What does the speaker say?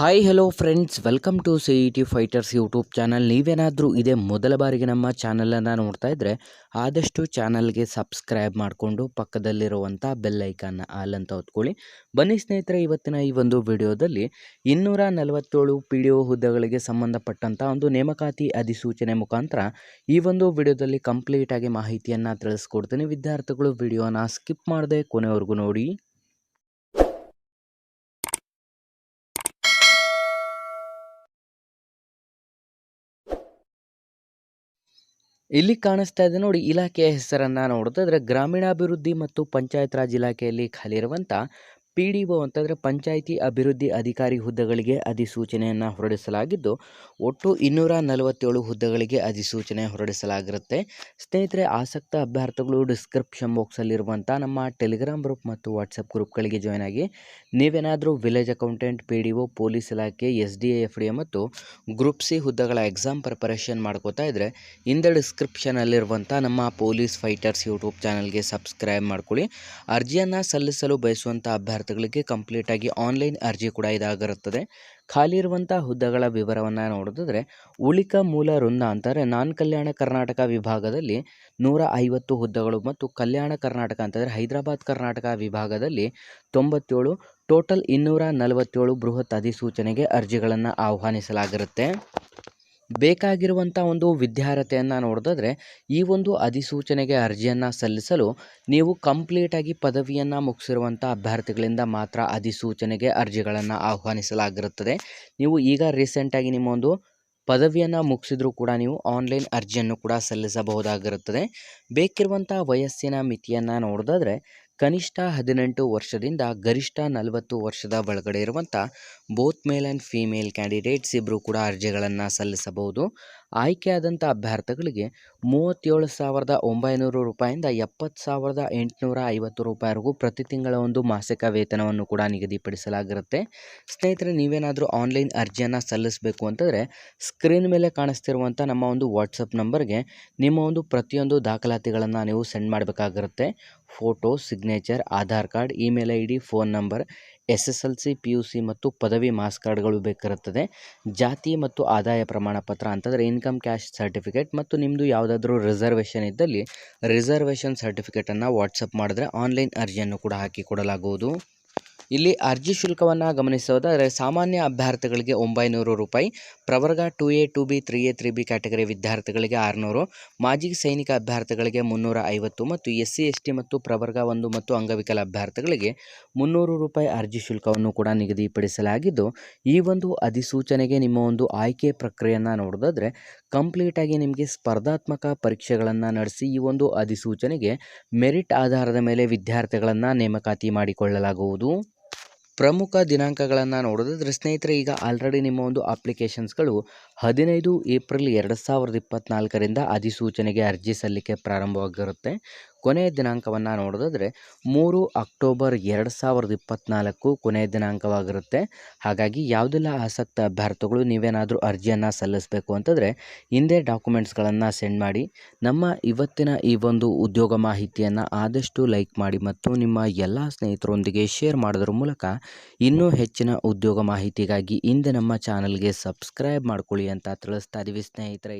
Hi hello friends welcome to C E T fighters YouTube channel ನೀವೇನಾದರೂ ಇದೇ ಮೊದಲ ಬಾರಿಗೆ ನಮ್ಮ ಚಾನಲನ್ನು ನೋಡ್ತಾ ಇದ್ದರೆ ಆದಷ್ಟು ಚಾನಲ್ಗೆ ಸಬ್ಸ್ಕ್ರೈಬ್ ಮಾಡಿಕೊಂಡು ಪಕ್ಕದಲ್ಲಿರುವಂಥ ಐಕಾನ್ ಆಲ್ ಅಂತ ಹೊತ್ಕೊಳ್ಳಿ ಬನ್ನಿ ಸ್ನೇಹಿತರೆ, ಇವತ್ತಿನ ಈ ಒಂದು ವಿಡಿಯೋದಲ್ಲಿ ಇನ್ನೂರ ನಲವತ್ತೇಳು ಪಿ ಡಿ ಒ ಹುದ್ದೆಗಳಿಗೆ ಸಂಬಂಧಪಟ್ಟಂಥ ಒಂದು ನೇಮಕಾತಿ ಅಧಿಸೂಚನೆ ಮುಖಾಂತರ ಈ ಒಂದು ವಿಡಿಯೋದಲ್ಲಿ ಕಂಪ್ಲೀಟಾಗಿ ಮಾಹಿತಿಯನ್ನು ತಿಳಿಸ್ಕೊಡ್ತೀನಿ. ವಿದ್ಯಾರ್ಥಿಗಳು ವಿಡಿಯೋನ ಸ್ಕಿಪ್ ಮಾಡದೆ ಕೊನೆವರೆಗೂ ನೋಡಿ. ಇಲ್ಲಿ ಕಾಣಿಸ್ತಾ ಇದೆ ನೋಡಿ ಇಲಾಖೆಯ ಹೆಸರನ್ನು ನೋಡೋದಾದ್ರೆ ಗ್ರಾಮೀಣಾಭಿವೃದ್ಧಿ ಮತ್ತು ಪಂಚಾಯತ್ ರಾಜ್ ಇಲಾಖೆಯಲ್ಲಿ ಖಾಲಿ ಇರುವಂಥ ಪಿ ಡಿ ಒ ಅಂತಂದರೆ ಪಂಚಾಯಿತಿ ಅಭಿವೃದ್ಧಿ ಅಧಿಕಾರಿ ಹುದ್ದೆಗಳಿಗೆ ಅಧಿಸೂಚನೆಯನ್ನು ಹೊರಡಿಸಲಾಗಿದ್ದು, ಒಟ್ಟು ಇನ್ನೂರ ನಲವತ್ತೇಳು ಹುದ್ದೆಗಳಿಗೆ ಅಧಿಸೂಚನೆ ಹೊರಡಿಸಲಾಗಿರುತ್ತೆ. ಸ್ನೇಹಿತರೆ, ಆಸಕ್ತ ಅಭ್ಯರ್ಥಿಗಳು ಡಿಸ್ಕ್ರಿಪ್ಷನ್ ಬಾಕ್ಸಲ್ಲಿರುವಂಥ ನಮ್ಮ ಟೆಲಿಗ್ರಾಮ್ ಗ್ರೂಪ್ ಮತ್ತು ವಾಟ್ಸಪ್ ಗ್ರೂಪ್ಗಳಿಗೆ ಜಾಯ್ನ್ ಆಗಿ ನೀವೇನಾದರೂ village accountant P D O police ಇಲಾಖೆ, S D F D A ಮತ್ತು ಗ್ರೂಪ್ ಸಿ ಹುದ್ದೆಗಳ ಎಕ್ಸಾಮ್ ಪ್ರಿಪರೇಷನ್ ಮಾಡ್ಕೋತಾ ಇದ್ದರೆ ಇಂದ ಡಿಸ್ಕ್ರಿಪ್ಷನಲ್ಲಿರುವಂಥ ನಮ್ಮ ಪೊಲೀಸ್ ಫೈಟರ್ಸ್ ಯೂಟ್ಯೂಬ್ ಚಾನಲ್ಗೆ ಸಬ್ಸ್ಕ್ರೈಬ್ ಮಾಡ್ಕೊಳ್ಳಿ. ಅರ್ಜಿಯನ್ನು ಸಲ್ಲಿಸಲು ಬಯಸುವಂಥ ಅಭ್ಯರ್ಥಿಗಳಿಗೆ ಕಂಪ್ಲೀಟಾಗಿ ಆನ್ಲೈನ್ ಅರ್ಜಿ ಕೂಡ ಇದಾಗಿರುತ್ತದೆ. ಖಾಲಿ ಇರುವಂಥ ಹುದ್ದೆಗಳ ವಿವರವನ್ನು ನೋಡಿದ್ರೆ ಉಳಿಕ ಮೂಲ ವೃಂದ ಅಂತಾರೆ ನಾನ್ ಕಲ್ಯಾಣ ಕರ್ನಾಟಕ ವಿಭಾಗದಲ್ಲಿ ನೂರ ಐವತ್ತು ಹುದ್ದೆಗಳು ಮತ್ತು ಕಲ್ಯಾಣ ಕರ್ನಾಟಕ ಅಂತಂದರೆ ಹೈದರಾಬಾದ್ ಕರ್ನಾಟಕ ವಿಭಾಗದಲ್ಲಿ ತೊಂಬತ್ತೇಳು, ಟೋಟಲ್ ಇನ್ನೂರ ನಲವತ್ತೇಳು ಬೃಹತ್ ಅಧಿಸೂಚನೆಗೆ ಅರ್ಜಿಗಳನ್ನು ಆಹ್ವಾನಿಸಲಾಗಿರುತ್ತೆ. ಬೇಕಾಗಿರುವಂಥ ಒಂದು ವಿದ್ಯಾರ್ಹತೆಯನ್ನು ನೋಡೋದಾದ್ರೆ, ಈ ಒಂದು ಅಧಿಸೂಚನೆಗೆ ಅರ್ಜಿಯನ್ನು ಸಲ್ಲಿಸಲು ನೀವು ಕಂಪ್ಲೀಟಾಗಿ ಪದವಿಯನ್ನು ಮುಗಿಸಿರುವಂಥ ಅಭ್ಯರ್ಥಿಗಳಿಂದ ಮಾತ್ರ ಅಧಿಸೂಚನೆಗೆ ಅರ್ಜಿಗಳನ್ನು ಆಹ್ವಾನಿಸಲಾಗಿರುತ್ತದೆ. ನೀವು ಈಗ ರೀಸೆಂಟಾಗಿ ನಿಮ್ಮ ಒಂದು ಪದವಿಯನ್ನು ಮುಗಿಸಿದ್ರೂ ಕೂಡ ನೀವು ಆನ್ಲೈನ್ ಅರ್ಜಿಯನ್ನು ಕೂಡ ಸಲ್ಲಿಸಬಹುದಾಗಿರುತ್ತದೆ. ಬೇಕಿರುವಂಥ ವಯಸ್ಸಿನ ಮಿತಿಯನ್ನು ನೋಡೋದಾದ್ರೆ ಕನಿಷ್ಠ ಹದಿನೆಂಟು ವರ್ಷದಿಂದ ಗರಿಷ್ಠ ನಲವತ್ತು ವರ್ಷದ ಒಳಗಡೆ ಇರುವಂಥ both male and female candidates ಇಬ್ಬರು ಕೂಡ ಅರ್ಜಿಗಳನ್ನು ಸಲ್ಲಿಸಬಹುದು. ಆಯ್ಕೆಯಾದಂಥ ಅಭ್ಯರ್ಥಿಗಳಿಗೆ ಮೂವತ್ತೇಳು ಸಾವಿರದ ಒಂಬೈನೂರು ರೂಪಾಯಿಂದ ಎಪ್ಪತ್ತು ಸಾವಿರದ ಎಂಟುನೂರ ಐವತ್ತು ರೂಪಾಯಿವರೆಗೂ ಪ್ರತಿ ತಿಂಗಳ ಒಂದು ಮಾಸಿಕ ವೇತನವನ್ನು ಕೂಡ ನಿಗದಿಪಡಿಸಲಾಗಿರುತ್ತೆ. ಸ್ನೇಹಿತರೆ, ನೀವೇನಾದರೂ ಆನ್ಲೈನ್ ಅರ್ಜಿಯನ್ನು ಸಲ್ಲಿಸಬೇಕು ಅಂತಂದರೆ ಸ್ಕ್ರೀನ್ ಮೇಲೆ ಕಾಣಿಸ್ತಿರುವಂಥ ನಮ್ಮ ಒಂದು ವಾಟ್ಸಪ್ ನಂಬರ್ಗೆ ನಿಮ್ಮ ಒಂದು ಪ್ರತಿಯೊಂದು ದಾಖಲಾತಿಗಳನ್ನು ನೀವು send ಮಾಡಬೇಕಾಗಿರುತ್ತೆ. Photo signature, Aadhaar card, email I D phone number S S L C P U C ಮತ್ತು ಪದವಿ ಮಾಸ್ ಕಾರ್ಡ್ಗಳು ಬೇಕಿರುತ್ತದೆ ಜಾತಿ ಮತ್ತು ಆದಾಯ ಪ್ರಮಾಣ ಪತ್ರ ಅಂತಂದರೆ ಇನ್ಕಮ್ ಕ್ಯಾಶ್ ಸರ್ಟಿಫಿಕೇಟ್ ಮತ್ತು ನಿಮ್ಮದು ಯಾವುದಾದ್ರೂ ರಿಸರ್ವೇಷನ್ ಇದ್ದಲ್ಲಿ ರಿಸರ್ವೇಷನ್ ಸರ್ಟಿಫಿಕೇಟನ್ನು ವಾಟ್ಸಪ್ ಮಾಡಿದ್ರೆ ಆನ್ಲೈನ್ ಅರ್ಜಿಯನ್ನು ಕೂಡ ಹಾಕಿ ಕೊಡಲಾಗುವುದು. ಇಲ್ಲಿ ಅರ್ಜಿ ಶುಲ್ಕವನ್ನು ಗಮನಿಸೋದಾದರೆ ಸಾಮಾನ್ಯ ಅಭ್ಯರ್ಥಿಗಳಿಗೆ ಒಂಬೈನೂರು ರೂಪಾಯಿ, ಪ್ರವರ್ಗ two A, two B, three A, three B category ವಿದ್ಯಾರ್ಥಿಗಳಿಗೆ ಆರುನೂರು, ಮಾಜಿ ಸೈನಿಕ ಅಭ್ಯರ್ಥಿಗಳಿಗೆ ಮುನ್ನೂರ ಐವತ್ತು ಮತ್ತು ಎಸ್ ಸಿ ಎಸ್ ಟಿ ಮತ್ತು ಪ್ರವರ್ಗ ಒಂದು ಮತ್ತು ಅಂಗವಿಕಲ ಅಭ್ಯರ್ಥಿಗಳಿಗೆ ಮುನ್ನೂರು ರೂಪಾಯಿ ಅರ್ಜಿ ಶುಲ್ಕವನ್ನು ಕೂಡ ನಿಗದಿಪಡಿಸಲಾಗಿದ್ದು, ಈ ಒಂದು ಅಧಿಸೂಚನೆಗೆ ನಿಮ್ಮ ಒಂದು ಆಯ್ಕೆ ಪ್ರಕ್ರಿಯೆಯನ್ನು ನೋಡೋದಾದರೆ ಕಂಪ್ಲೀಟಾಗಿ ನಿಮಗೆ ಸ್ಪರ್ಧಾತ್ಮಕ ಪರೀಕ್ಷೆಗಳನ್ನು ನಡೆಸಿ ಈ ಒಂದು ಅಧಿಸೂಚನೆಗೆ ಮೆರಿಟ್ ಆಧಾರದ ಮೇಲೆ ವಿದ್ಯಾರ್ಥಿಗಳನ್ನು ನೇಮಕಾತಿ ಮಾಡಿಕೊಳ್ಳಲಾಗುವುದು. ಪ್ರಮುಖ ದಿನಾಂಕಗಳನ್ನು ನೋಡೋದಾದರೆ ಸ್ನೇಹಿತರೆ, ಈಗ ಆಲ್ರೆಡಿ ನಿಮ್ಮ ಒಂದು ಅಪ್ಲಿಕೇಶನ್ಸ್ಗಳು ಹದಿನೈದು ಏಪ್ರಿಲ್ ಎರಡು ಸಾವಿರದ ಇಪ್ಪತ್ತ್ನಾಲ್ಕರಿಂದ ಅಧಿಸೂಚನೆಗೆ ಅರ್ಜಿ ಸಲ್ಲಿಕೆ ಪ್ರಾರಂಭವಾಗಿರುತ್ತೆ. ಕೊನೆಯ ದಿನಾಂಕವನ್ನು ನೋಡೋದಾದರೆ ಮೂರು ಅಕ್ಟೋಬರ್ ಎರಡು ಸಾವಿರದ ಇಪ್ಪತ್ತ್ನಾಲ್ಕು ಕೊನೆಯ ದಿನಾಂಕವಾಗಿರುತ್ತೆ. ಹಾಗಾಗಿ ಯಾವುದೆಲ್ಲ ಆಸಕ್ತ ಅಭ್ಯರ್ಥಿಗಳು ನೀವೇನಾದರೂ ಅರ್ಜಿಯನ್ನು ಸಲ್ಲಿಸಬೇಕು ಅಂತಂದರೆ ಹಿಂದೆ ಡಾಕ್ಯುಮೆಂಟ್ಸ್ಗಳನ್ನು ಸೆಂಡ್ ಮಾಡಿ, ನಮ್ಮ ಇವತ್ತಿನ ಈ ಒಂದು ಉದ್ಯೋಗ ಮಾಹಿತಿಯನ್ನು ಆದಷ್ಟು ಲೈಕ್ ಮಾಡಿ ಮತ್ತು ನಿಮ್ಮ ಎಲ್ಲ ಸ್ನೇಹಿತರೊಂದಿಗೆ ಶೇರ್ ಮಾಡೋದ್ರ ಮೂಲಕ ಇನ್ನೂ ಹೆಚ್ಚಿನ ಉದ್ಯೋಗ ಮಾಹಿತಿಗಾಗಿ ಹಿಂದೆ ನಮ್ಮ ಚಾನಲ್ಗೆ ಸಬ್ಸ್ಕ್ರೈಬ್ ಮಾಡ್ಕೊಳ್ಳಿ ಅಂತ ತಿಳಿಸ್ತಾ ಇದ್ದೀವಿ ಸ್ನೇಹಿತರೆ.